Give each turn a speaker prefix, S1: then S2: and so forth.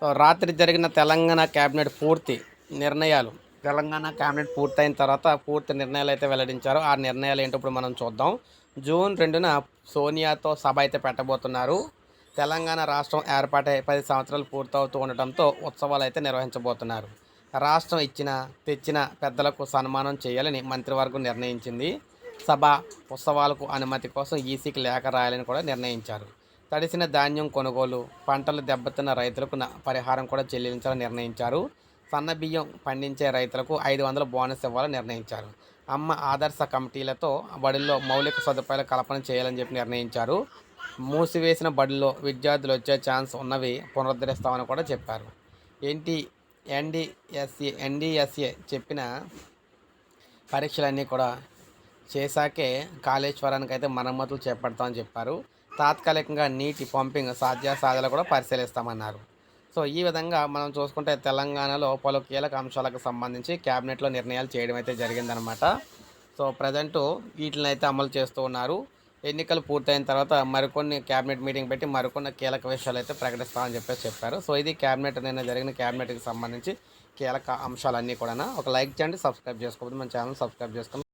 S1: So రాత్రి జరిగిన Telangana cabinet పూర్తి నిర్ణయాలు. తెలంగాణ క్యాబినెట్ పూర్తయిన తర్వాత పూర్తి నిర్ణయాలు అయితే వెల్లడించారు. ఆ నిర్ణయాలు ఏంటో ఇప్పుడు మనం చూద్దాం. జూన్ రెండున సోనియాతో సభ అయితే పెట్టబోతున్నారు. తెలంగాణ రాష్ట్రం ఏర్పాటై పది సంవత్సరాలు పూర్తవుతూ ఉండటంతో ఉత్సవాలు అయితే నిర్వహించబోతున్నారు. రాష్ట్రం ఇచ్చిన తెచ్చిన పెద్దలకు సన్మానం చేయాలని మంత్రివర్గం నిర్ణయించింది. సభ ఉత్సవాలకు అనుమతి కోసం ఈసీకి లేఖ రాయాలని కూడా నిర్ణయించారు. తడిసిన ధాన్యం కొనుగోలు పంటలు దెబ్బతిన్న రైతులకు పరిహారం కూడా చెల్లించాలని నిర్ణయించారు. సన్న బియ్యం పండించే రైతులకు ఐదు వందల బోనస్ ఇవ్వాలని నిర్ణయించారు. అమ్మ ఆదర్శ కమిటీలతో బడుల్లో మౌలిక సదుపాయాల కల్పన చేయాలని చెప్పి నిర్ణయించారు. మూసివేసిన బడుల్లో విద్యార్థులు వచ్చే ఛాన్స్ ఉన్నవి పునరుద్ధరిస్తామని కూడా చెప్పారు. ఏంటి ఎన్డిఎస్ఏ ఎన్డిఎస్ఏ చెప్పిన పరీక్షలన్నీ కూడా చేశాకే కాళేశ్వరానికి అయితే మరమ్మతులు చేపడతామని చెప్పారు. తాత్కాలికంగా నీటి పంపింగ్ సాధ్యాసాధ్యాలు కూడా పరిశీలిస్తామన్నారు. సో ఈ విధంగా మనం చూసుకుంటే తెలంగాణలో పలు కీలక అంశాలకు సంబంధించి క్యాబినెట్లో నిర్ణయాలు చేయడం అయితే జరిగిందనమాట సో ప్రజెంట్ వీటిని అయితే అమలు చేస్తూ ఉన్నారు. ఎన్నికలు పూర్తయిన తర్వాత మరికొన్ని క్యాబినెట్ మీటింగ్ పెట్టి మరికొన్ని కీలక విషయాలు అయితే ప్రకటిస్తామని చెప్పేసి చెప్పారు. సో ఇది క్యాబినెట్ నిన్న జరిగిన క్యాబినెట్కి సంబంధించి కీలక అంశాలన్నీ కూడా ఒక లైక్ చేయండి సబ్స్క్రైబ్ చేసుకోవద్దు మన ఛానల్ సబ్స్క్రైబ్ చేసుకోండి.